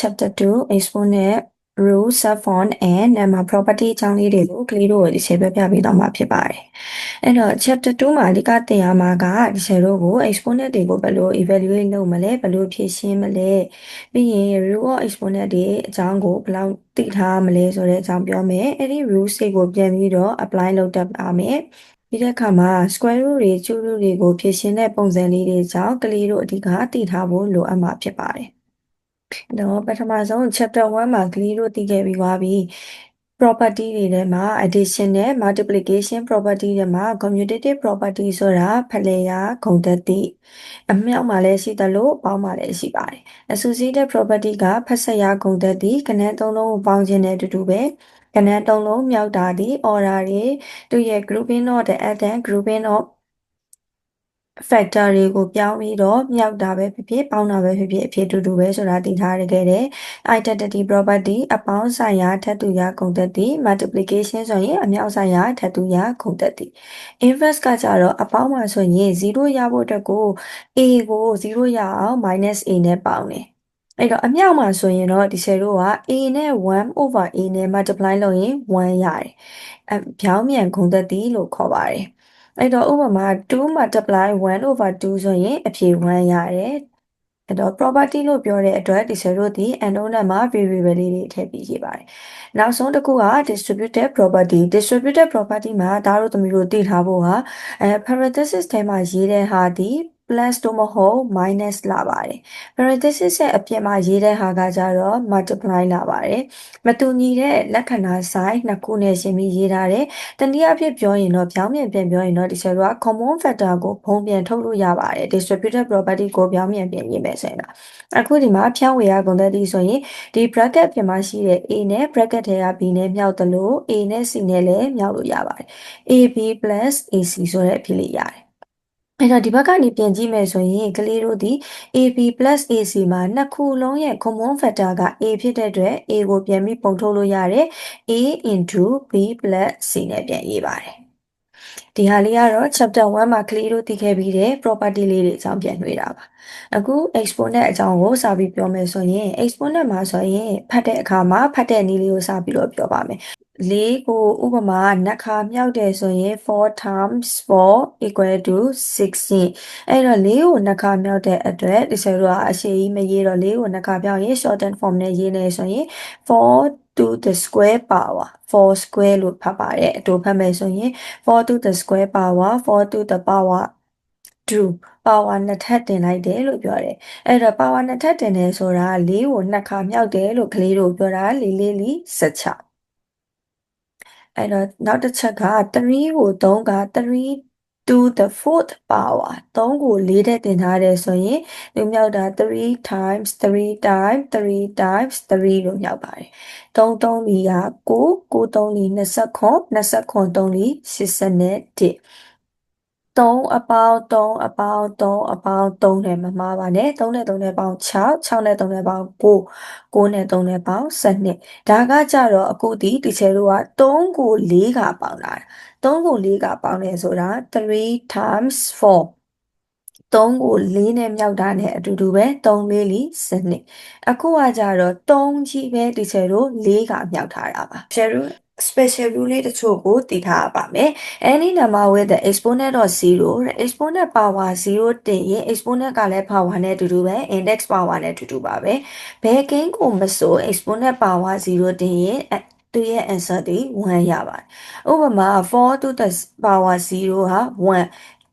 chapter 2 exponent rule subform and number property အကြောင်းလေးတွေကိုကလေးတို့ကိုဒီဆေးပြပြပေးတော့မှာဖြစ်ပါတယ်။အဲ့တော့ chapter 2မှာအဓိကသင်ရမှာကဒီဆေးတို့ကို exponent တွေကိုဘယ်လို evaluate လုပ်မလဲဘယ်လိုဖြည့်ရှင်းမလဲပြီးရင် rule of exponent တွေအကြောင်းကိုဘယ်လောက်သိထားမလဲဆိုတဲ့အကြောင်းပြောမယ်။အဲ့ဒီ rules တွေကိုပြန်ပြီးတော့ apply လုပ်တတ်ပါမယ်။ပြီးတဲ့အခါမှာ square root တွေ cube root တွေကိုဖြည့်ရှင်းတဲ့ပုံစံလေးတွေကြောင့်ကလေးတို့အဓိကသိထားဖို့လိုအပ်မှာဖြစ်ပါတယ်။ တော့ပထမဆုံး chapter 1မှာကလေးတို့သိခဲ့ပြီးသွားပြီ property တွေထဲမှာ addition နဲ့ multiplication property တွေမှာ commutative property ဆိုတာဖလှယ်ရာဂုဏ်သက်တိအမြောက်မှာလည်းရှိသလိုပေါင်းမှာလည်းရှိပါတယ် associative property ကဖက်ဆက်ရာဂုဏ်သက်တိကဏ္ဍသုံးလုံးကိုပေါင်းခြင်းနဲ့အတူတူပဲကဏ္ဍသုံးလုံးမြောက်တာဒီ order တွေသူရဲ့ grouping of the atom grouping of factor တွေကိုပြောင်းပြီးတော့မြောက်တာပဲဖြစ်ဖြစ်ပေါင်းတာပဲဖြစ်ဖြစ်အဖြစ်တူတူပဲဆိုတာသိထားရခဲ့တယ် identity property အပေါင်းဆိုင်ရာထပ်တူရာဂုဏ်သက်တည် multiplication ဆိုရင်အမြောက်ဆိုင်ရာထပ်တူရာဂုဏ်သက်တည် inverse ကကြတော့အပေါင်းမှာဆိုရင်0ရဖို့အတွက်ကို a ကို0ရအောင် -a နဲ့ပေါင်းတယ်အဲ့တော့အမြောက်မှာဆိုရင်တော့ဒီဆယ်တို့က a နဲ့1 over a နဲ့ multiply လုပ်ရင်1ရတယ်အပြောင်းမြန်ဂုဏ်သက်တည်လို့ခေါ်ပါတယ် အဲ့တော့ဥပမာ2 multiply 1 over 2ဆိုရင်အဖြေ1ရတယ်အဲ့တော့ property လို့ပြောတဲ့အတွက်ဒီဆယ်တို့ဒီ unknown နဲ့မှာ variable လေးတွေထည့်ပြီးရေးပါတယ်နောက်ဆုံးတစ်ခုက distributive property distributive property မှာဒါတို့သမီးတို့သိထားဖို့ဟာအဲ parenthesis ထဲမှာရေးတဲ့ဟာဒီ plus တို့မဟုတ် minus လာပါတယ် parenthesis ရဲ့အပြင်မှာရေးတဲ့ဟာကကြတော့ multiply လာပါတယ်မတူညီတဲ့လက္ခဏာ sign နှစ်ခုနဲ့ရှင်းပြီးရေးထားတယ်တနည်းအားဖြင့်ပြောရင်တော့ပြောင်းပြန်ပြန်ပြောရင်တော့ဒီဆယ်တို့က common factor ကိုဖုံးပြန်ထုတ်လို့ရပါတယ် distributive property ကိုပြောင်းပြန်ပြန်ရေးမယ်ဆိုရင်တော့အခုဒီမှာဖြန့်ဝေရကုန်တဲ့ဒီဆိုရင်ဒီ bracket ပြင်မှာရှိတဲ့ a နဲ့ bracket ထဲက b နဲ့မြောက်သလို a နဲ့ c နဲ့လည်းမြောက်လို့ရပါတယ် ab ac ဆိုတဲ့အဖြစ်လေးရတယ် အဲ့တော့ဒီဘက်ကနေပြန်ကြည့်မယ်ဆိုရင်ကလေးတို့ဒီ AB AC မှာနှစ်ခုလုံးရဲ့ common factor က A ဖြစ်တဲ့အတွက် A ကိုပြန်ပြီးပုံထုတ်လို့ရတယ် A into B C နဲ့ပြန်ရေးပါတယ် ဒီဟာလေးကတော့ chapter 1မှာကလေးတို့သိခဲ့ပြီးတဲ့ property လေးတွေအကြောင်းပြန်တွေ့တာပါအခု exponent အကြောင်းကိုစပြီးပြောမယ်ဆိုရင် exponent မှာဆိုရင်ဖတ်တဲ့အခါမှာဖတ်တဲ့နည်းလေးကိုစပြီးတော့ပြောပါမယ်လေးကိုဥပမာနှစ်ခါမြောက်တယ်ဆိုရင်4 times 4 equal to 16အဲ့တော့လေးကိုနှစ်ခါမြောက်တဲ့အတွက်ဒီဆယ်တို့ကအရှိကြီးမရေးတော့လေးကိုနှစ်ခါပြောင်းရင် shorten form နဲ့ရေးနေဆိုရင်4 to the square power 4 square လို့ဖတ်ပါတယ်အတူဖတ်မယ်ဆိုရင်4 to the square power 4 to the power 2 power နှစ်ထပ်တင်လိုက်တယ်လို့ပြောတယ်အဲ့တော့ power နှစ်ထပ်တင်တယ်ဆိုတာလေးကိုနှစ်ခါမြောက်တယ်လို့ကလေးတို့ပြောတာလေးလေးလေး16အဲ့တော့နောက်တစ်ချက်က3ကို3က3 to the fourth power 3ကို4တဲ့တင်ထားတယ်ဆိုရင်လူမြောက်တာ3 times 3 times 3 times 3လို့မြောက်ပါတယ်3 3လီက9 9 3လီ29 29 3လီ81 3အပေါင်း3အပေါင်း3အပေါင်း3နဲ့မမှားပါနဲ့3နဲ့3နဲ့ပေါင်း6 6နဲ့3နဲ့ပေါင်း9 9နဲ့3နဲ့ပေါင်း12ဒါကကြတော့အခုဒီဒီချေတို့က3ကို4ကပေါင်းတာ 3ကို4ကပေါင်းတယ်ဆိုတာ3 times 4 3ကို4နဲ့မြောက်တာနဲ့အတူတူပဲ3လေးလီစနစ်အခုကကြတော့3ကြီးပဲဒီချေတို့4ကမြောက်ထားတာပါချေတို့ special rule လေးတချို့ကိုသိထားပါမယ် any number with the exponent of 0 the exponent power 0တင်ရင် exponent ကလည်း power နဲ့အတူတူပဲ index power နဲ့အတူတူပါပဲဘယ်ကိန်းကိုမဆို exponent power 0တင်ရင် သူရဲ့ answer ဒီ1ရပါတယ်ဥပမာ4 to the power 0ဟာ1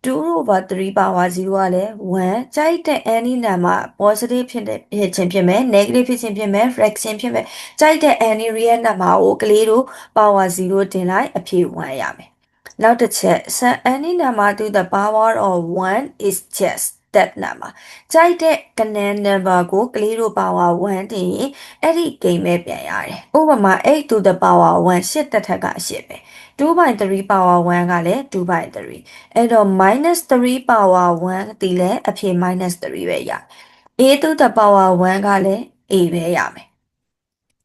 2 over 3 power 0ကလည်း1ကြိုက်တဲ့ any number positive ဖြစ်တဲ့ဖြစ်ခြင်းဖြစ်မယ် negative ဖြစ်ခြင်းဖြစ်မယ် fraction ဖြစ်မယ်ကြိုက်တဲ့ any real number ကိုကလေးတို့ power 0တင်လိုက်အဖြေ1ရမယ်နောက်တစ်ချက် any number to the power of 1 is just that number ကြိုက်တဲ့ကနန်း number ကိုကလေးတို့ power 1တင်ရင်အဲ့ဒီ game ပဲပြန်ရတယ်ဥပမာ8 to the power 1 8တက်ထက်က8ပဲ2 by 3 power 1ကလည်း2 by 3အဲ့တော့ minus 3 power 1ဒီလည်းအဖြေ minus 3ပဲရ a to the power 1ကလည်း a ပဲရမယ်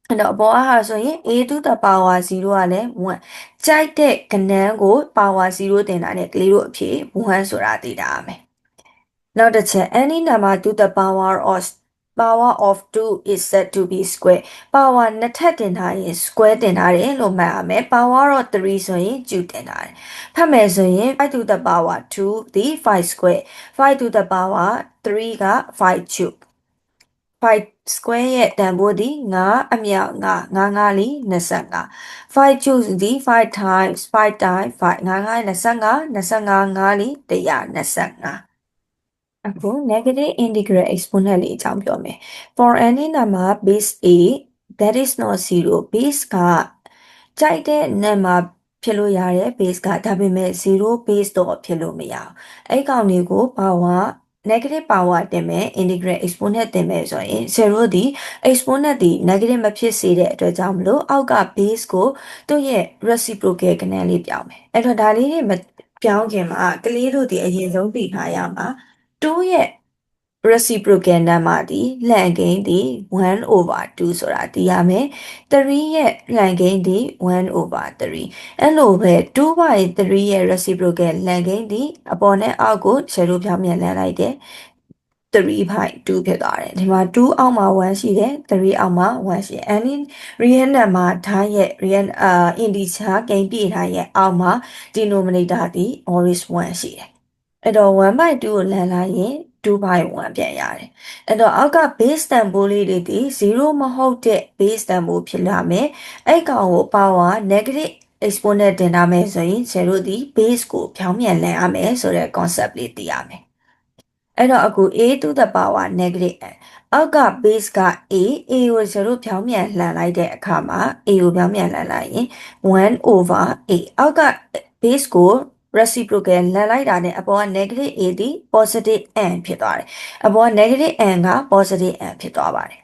အဲ့တော့အပေါ်အားဟာဆိုရင် a to the power 0ကလည်း1ကြိုက်တဲ့ကဏ္ဍကို power 0တင်တာနဲ့ကလေးတို့အဖြေ1ဆိုတာသိတာမယ် နောက်တစ်ချက် any number to the power of power of 2 is said to be square power နှစ်ထပ်တင်ထားရင် square တင်ထားတယ်လို့မှတ်ရမယ် power of 3ဆိုရင်ကျူတင်ထားတယ်ဖတ်မယ်ဆိုရင်5 to the power 2ဒီ5 square 5 to the power 3က5 cube 5 square ရဲ့တန်ဖိုးသည်9အမြောက်9 9 9လီ25 5 cube သည် 5 times 5 times 5 9 9 25 25 9လီ125 အခု negative integral exponent လေးအကြောင်းပြောမယ် for any number base a that is not 0 base ကကြိုက်တဲ့ number ဖြစ်လို့ရတယ် base ကဒါပေမဲ့0 base တော့ဖြစ်လို့မရအောင်အဲ့ကောင်လေးကို power negative power တင်မယ် integral exponent တင်မယ်ဆိုရင်0ဒီ exponent ဒီ negative မဖြစ်စေတဲ့အတွက်ကြောင့်မလို့အောက်က base ကိုသူ့ရဲ့ reciprocal ကဏ္ဍလေးပြောင်းမယ်အဲ့တော့ဒါလေးတွေမပြောင်းခင်မှာကလေးတို့ဒီအရင်ဆုံးသိထားရမှာ 2ရဲ့ reciprocal number ဒီလှန်ကိန်းဒီ1 over 2ဆိုတာသိရမယ်3ရဲ့လှန်ကိန်းဒီ1 over 3အဲ့လိုပဲ2 by 3ရဲ့ reciprocal လှန်ကိန်းဒီအပေါ်နဲ့အောက်ကိုရှယ်လို့ပြောင်းပြန်လှန်လိုက်တယ်3 by 2ဖြစ်သွားတယ်ဒီမှာ2အောက်မှာ1ရှိတယ်3အောက်မှာ1ရှိတယ် any real number ထားရဲ့ real အာ integer ကိန်းပြည့်ထားရဲ့အောက်မှာ denominator ဒီ always 1ရှိတယ် အဲ့တော့1 by 2ကိုလှန်လိုက်ရင်2 by 1ပြန်ရတယ်အဲ့တော့အောက်က base တန်ဖိုးလေးတွေဒီ0မဟုတ်တဲ့ base တန်ဖိုးဖြစ်လာမယ်အဲ့ကောင်ကို power negative exponent တင်ထားမယ်ဆိုရင်0ဒီ base ကိုဖြောင်းပြန်လှန်ရမယ်ဆိုတဲ့ concept လေးသိရမယ်အဲ့တော့အခု a to the power negative n အောက်က base က a a ကို0ဖြောင်းပြန်လှန်လိုက်တဲ့အခါမှာ a ကိုဖြောင်းပြန်လှန်လိုက်ရင်1 over a အောက်က base ကို reciprocal လန်လိုက်တာနဲ့အပေါ်က negative a ဒီ positive n ဖြစ်သွားတယ်အပေါ်က negative n က positive n ဖြစ်သွားပါတယ်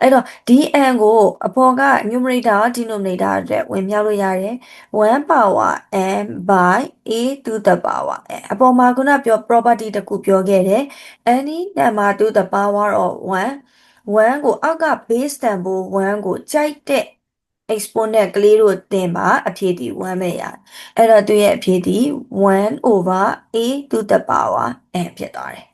အဲ့တော့ဒီ n ကိုအပေါ်က numerator denominator အတွက်ဝင်မြောက်လို့ရတယ်1 power n by a to the power n အပေါ်မှာခုနပြော property တခုပြောခဲ့တယ် any number to the power of 1 1ကိုအောက်က base တန်ဖိုး1ကိုကြိုက်တဲ့ exponent ကလေးတို့သင်ပါအဖြေဒီ1ပဲရအဲ့တော့သူရဲ့အဖြေဒီ1 over a to the power n ဖြစ်သွားတယ်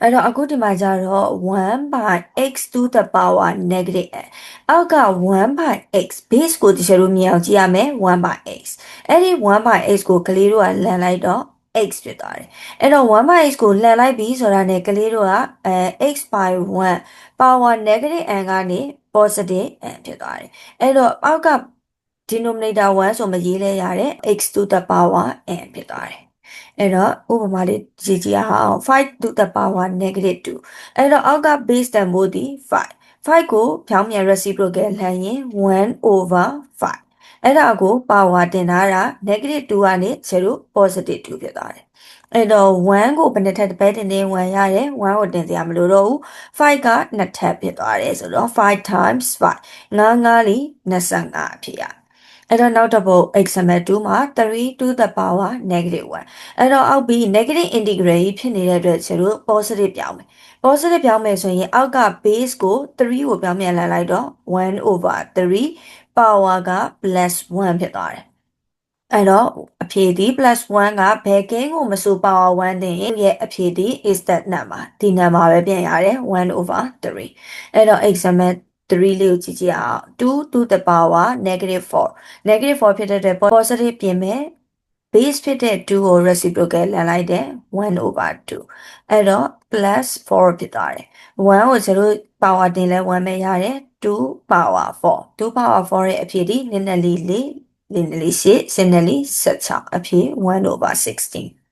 အဲ့တော့အခုဒီမှာကျတော့1 by x to the power negative n အောက်က1 by x base ကိုတချို့တို့မြင်အောင်ကြည့်ရမယ်1 by x အဲ့ဒီ1 by x ကိုကလေးတို့ကလန်လိုက်တော့ x ဖြစ်သွားတယ်အဲ့တော့1 by x ကိုလှန်လိုက်ပြီဆိုတာနဲ့ကလေးတို့ကအဲ x by 1 power negative n ကနေ positive n ဖြစ်သွားတယ်အဲ့တော့အောက်က denominator 1ဆိုမရေးလဲရတယ် x to the power n ဖြစ်သွားတယ်အဲ့တော့ဥပမာလေးကြည့်ကြည့်အောင်5 to the power negative 2အဲ့တော့အောက်က base တန်ဖိုးဒီ5 5ကိုဖြောင်းမြန် reciprocal လှန်ရင်1 over 5 အဲ့ဒါကို power တင်ထားတာ negative 2ကနေ0 positive 2ဖြစ်သွားတယ်အဲ့တော့1ကိုဘယ်နှစ်ထပ်တစ်ပဲတင်တင်1ရတယ်1ကိုတင်စရာမလိုတော့ဘူး5ကနှစ်ထပ်ဖြစ်သွားတယ်ဆိုတော့5 times 5 9 9လီ25ဖြစ်ရအဲ့တော့နောက်တစ်ပုတ် example 2မှာ3 to the power negative 1အဲ့တော့အောက်ပြီး negative integral ကြီးဖြစ်နေတဲ့အတွက်ကျတော့ positive ပြောင်းမယ် positive ပြောင်းမယ်ဆိုရင်အောက်က base ကို3ကိုပြောင်းပြန်လှန်လိုက်တော့1 over 3 power က plus 1ဖြစ်သွားတယ်အဲ့တော့အဖြေဒီ plus 1ကဘယ်ကင်းကိုမဆို power 1တင်ရင်ရဲ့အဖြေဒီ is that number ဒီ number ပဲပြန်ရတယ်1 over 3အဲ့တော့ example 3လေးကိုကြည့်ကြည့်အောင်2 to the power negative 4 negative 4ဖြစ်တဲ့အတွက် positive ပြင်မယ် base ဖြစ်တဲ့2ကို reciprocal လန်လိုက်တယ်1 over 2အဲ့တော့ plus 4ဖြစ်သွားတယ်1ကို0 power တင်လဲ1ပဲရတယ် 2 power 4 2 power 4ရဲ့အဖြေဒီနည်းနည်းလေးလေးနည်းနည်းလေးရှေ့စနည်းလေး16အဖြေ1 over 16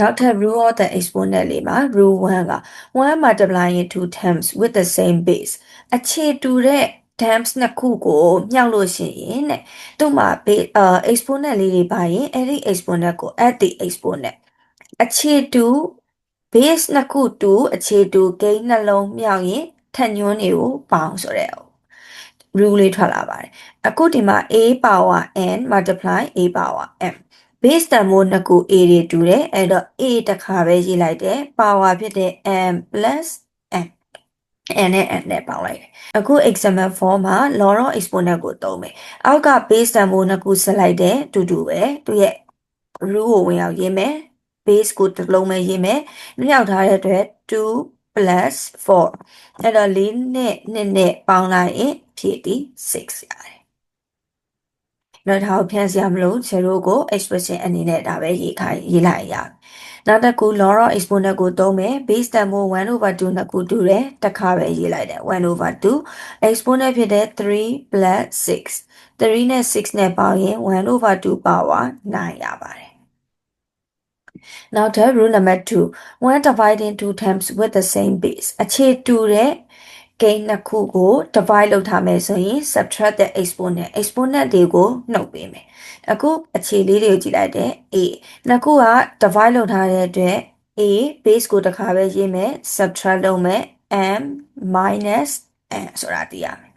နောက်ထပ် rule of the exponent လေးမှာ rule 1က1 multiplying two terms with the same base အခြေတူတဲ့ terms နှစ်ခုကိုမြှောက်လို့ရှိရင်တဲ့သူ့မှာ base အာ exponent လေးတွေပါရင်အဲ့ဒီ exponent ကို add the exponent အခြေတူ base နှစ်ခုတူအခြေတူဂိမ်းနှလုံးမြှောက်ရင် ထက်ညွန်းတွေကိုပေါင်းဆိုတဲ့ rule လေးထွက်လာပါတယ်အခုဒီမှာ a power n multiply a power m base တန်ဖိုးနှစ်ခု a တွေတူတယ်အဲ့တော့ a တစ်ခါပဲရေးလိုက်တယ် power ဖြစ်တဲ့ m plus n n နဲ့ n နဲ့ပေါင်းလိုက်တယ်အခု example 4မှာ law of exponent ကိုသုံးမယ်အောက်က base တန်ဖိုးနှစ်ခုဆက်လိုက်တယ်တူတူပဲသူရဲ့ rule ကိုဝင်အောင်ရေးမယ် base ကိုတစ်လုံးပဲရေးမယ်မြောက်ထားတဲ့အတွက်2 plus 4အဲ့တော့4နဲ့2နဲ့ပေါင်းလိုက်ရင်ဖြည့်ပြီး6ရတယ်နောက်ဒါကိုဖြန့်စရာမလို0ကို expression အနေနဲ့ဒါပဲရေးခိုင်းရေးလိုက်ရနောက်တစ်ခု law of exponent ကိုသုံးမယ် base တန်ဖိုး1 over 2နှစ်ခုတူတယ်တစ်ခါပဲရေးလိုက်တယ်1 over 2 exponent ဖြစ်တဲ့3 plus 6 3နဲ့6နဲ့ပေါင်းရင်1 over 2 power 9ရပါတယ် နောက်ထပ် rule number 2 when dividing two terms with the same base အခြေတူတဲ့ gain နှစ်ခုကို divide လုပ်ထားမယ်ဆိုရင် subtract the exponent exponent တွေကိုနှုတ်ပေးမယ်အခုအခြေလေးတွေကိုကြည့်လိုက်တယ် a နှစ်ခုက divide လုပ်ထားတဲ့အတွက် a base ကိုတစ်ခါပဲရေးမယ် subtract လုပ်မယ် m minus n ဆိုတာသိရမယ်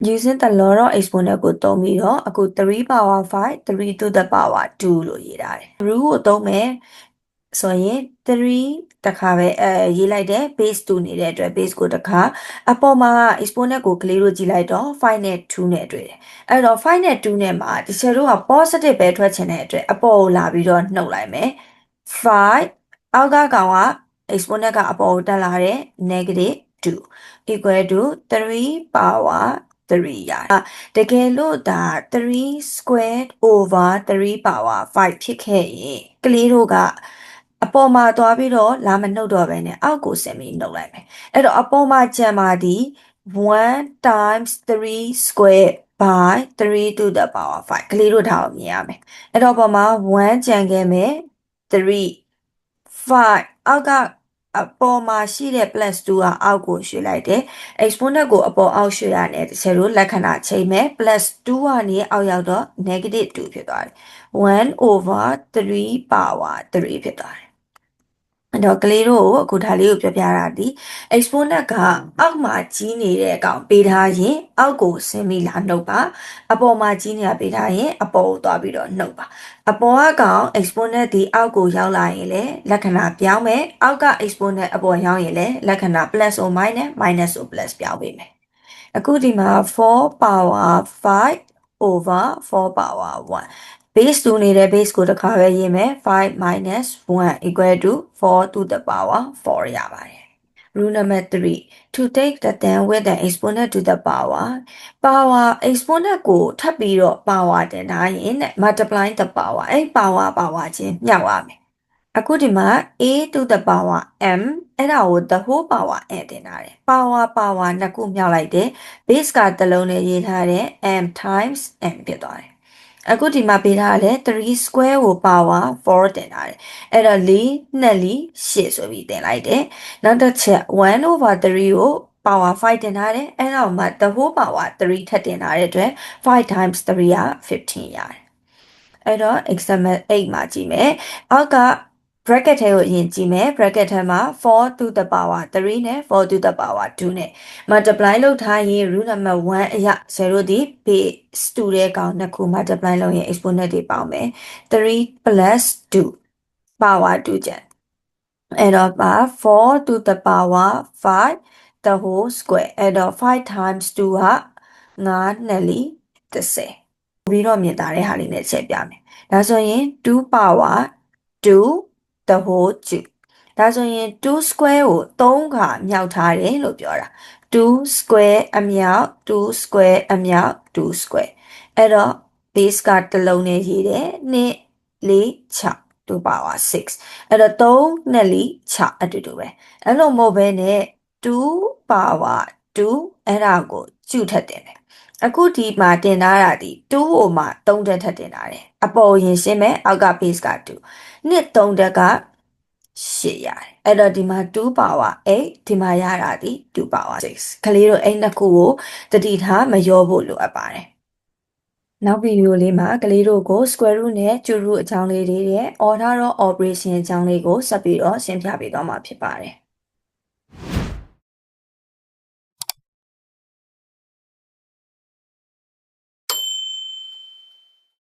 using the law of exponent ကိုသုံးပြီးတော့အခု3 power 5 3 to the power 2လို့ရေးထားတယ် rule ကိုသုံးမယ်ဆိုရင်3တခါပဲအဲရေးလိုက်တယ် base 2နေတဲ့အတွက် base ကိုတခါအပေါ်မှာ exponent ကိုကလေးတို့ကြည့်လိုက်တော့5နဲ့2နဲ့တွေ့တယ်အဲ့တော့5နဲ့2နဲ့မှာဒီချက်တို့က positive ပဲထွက်ချင်တဲ့အတွက်အပေါ်ကိုလာပြီးတော့နှုတ်လိုက်မယ်5အောက်ကကောင်က exponent ကအပေါ်ကိုတက်လာတယ် negative 2 equal to 3 power 3ရတယ်တကယ်လို့ဒါ3 squared over 3 power 5ဖြစ်ခဲ့ရင်ကလေးတို့ကအပေါ်မှာသွားပြီးတော့လာမနှုတ်တော့ပဲနဲ့အောက်ကိုဆင်ပြီးနှုတ်လိုက်မယ်အဲ့တော့အပေါ်မှာကျန်ပါသည်1 times 3 squared by 3 to the power 5ကလေးတို့ထားအောင်မြင်ရမယ်အဲ့တော့ပေါ်မှာ1ကျန်ခဲ့မယ်3 5အောက်က အပေါ်မှာရှိတဲ့ plus 2ကအောက်ကိုရွှေ့လိုက်တယ် exponent ကိုအပေါ်အောက်ရွှေ့ရတယ်တကယ်လို့လက္ခဏာချိန်မယ် plus 2ကနေအောက်ရောက်တော့ negative 2ဖြစ်သွားတယ်1 over 3 power 3ဖြစ်သွားတယ် အဲ့တော့ကလေးတို့ကိုအခုဒါလေးကိုပြောပြတာဒီ exponent ကအောက်မှာကြီးနေတဲ့အကောင်ပေးထားရင်အောက်ကိုဆင်းပြီးလာနှုတ်ပါအပေါ်မှာကြီးနေတာပေးထားရင်အပေါ်ကိုသွားပြီးတော့နှုတ်ပါအပေါ်ကကောင် exponent ဒီအောက်ကိုရောက်လာရင်လည်းလက္ခဏာပြောင်းမယ်အောက်က exponent အပေါ်ရောက်ရင်လည်းလက္ခဏာ plus or minus minus or plus ပြောင်းပေးမယ်အခုဒီမှာ4 power 5 over 4 power 1 base 2နေတဲ့ base ကိုတစ်ခါပဲရေးမယ်5 minus 1 equal to 4 to the power 4ရပါတယ် rule number 3 to take the term with the exponent to the power power exponent ကိုထပ်ပြီးတော့ power တင်ထားရင် multiply the power အဲ့ power power ချင်းမြောက်ရမယ်အခုဒီမှာ a to the power m အဲ့ဒါကို the whole power n တင်ထားတယ် power power နှစ်ခုမြောက်လိုက်တယ် base ကတစ်လုံးနဲ့ရေးထားတယ် m times n ဖြစ်သွားတယ် အခုဒီမှာပေးထားတယ်3 square ကို power 4တင်ထားတယ်အဲ့တော့4နှစ်လီ8ဆိုပြီးတင်လိုက်တယ်နောက်တစ်ချက်1 over 3ကို power 5တင်ထားတယ်အဲ့တော့မှ the whole power 3ထပ်တင်ထားတဲ့အတွက်5 times 3က15ရတယ်အဲ့တော့ example 8မှာကြည့်မယ်အောက်က bracket ထဲကိုအရင်ကြည့်မယ် bracket ထဲမှာ4 to the power 3နဲ့4 to the power 2နဲ့ multiply လုပ်ထားရင် rule number 1အရ0ဒီ base 2တဲ့ကောင်နှစ်ခု multiply လုပ်ရင် exponent တွေပေါင်းမယ်3 plus 2 power 2ကျန်အဲ့တော့ပါ4 to the power 5 the whole square အဲ့တော့5 times 2က9နဲ့လီ30ပြီးတော့မြင်တာတဲ့ဟာလေးနဲ့ချက်ပြမယ်ဒါဆိုရင်2 power 2 the whole cube ဒါဆိုရင်2 square ကို3ခါမြောက်ထားတယ်လို့ပြောတာ2 square အမြောက်2 square အမြောက်2 square အဲ့တော့ base ကတစ်လုံးနဲ့ရေးတယ်2 4 6 2 power 6အဲ့တော့3နဲ့4 6အတူတူပဲအဲ့လိုမဟုတ်ဘဲနဲ့2 power 2အဲ့ဒါကိုကျုထက်တင်တယ် အခုဒီမှာတင်ထားတာဒီ2ဟိုမှာ3တက်ထပ်တင်ထားတယ်အပေါ်ရင်ရှင်းမယ်အောက်က base က2နှစ်3တက်က8ရတယ်အဲ့တော့ဒီမှာ2 power 8ဒီမှာရတာဒီ2 power 6ကလေးတို့အဲ့နှစ်ခုကိုတတိထားမရောဖို့လိုအပ်ပါတယ်နောက်ဗီဒီယိုလေးမှာကလေးတို့ကို square root နဲ့ cube root အကြောင်းလေးတွေရဲ့ order of operation အကြောင်းလေးကိုဆက်ပြီးတော့ရှင်းပြပေးသွားမှာဖြစ်ပါတယ်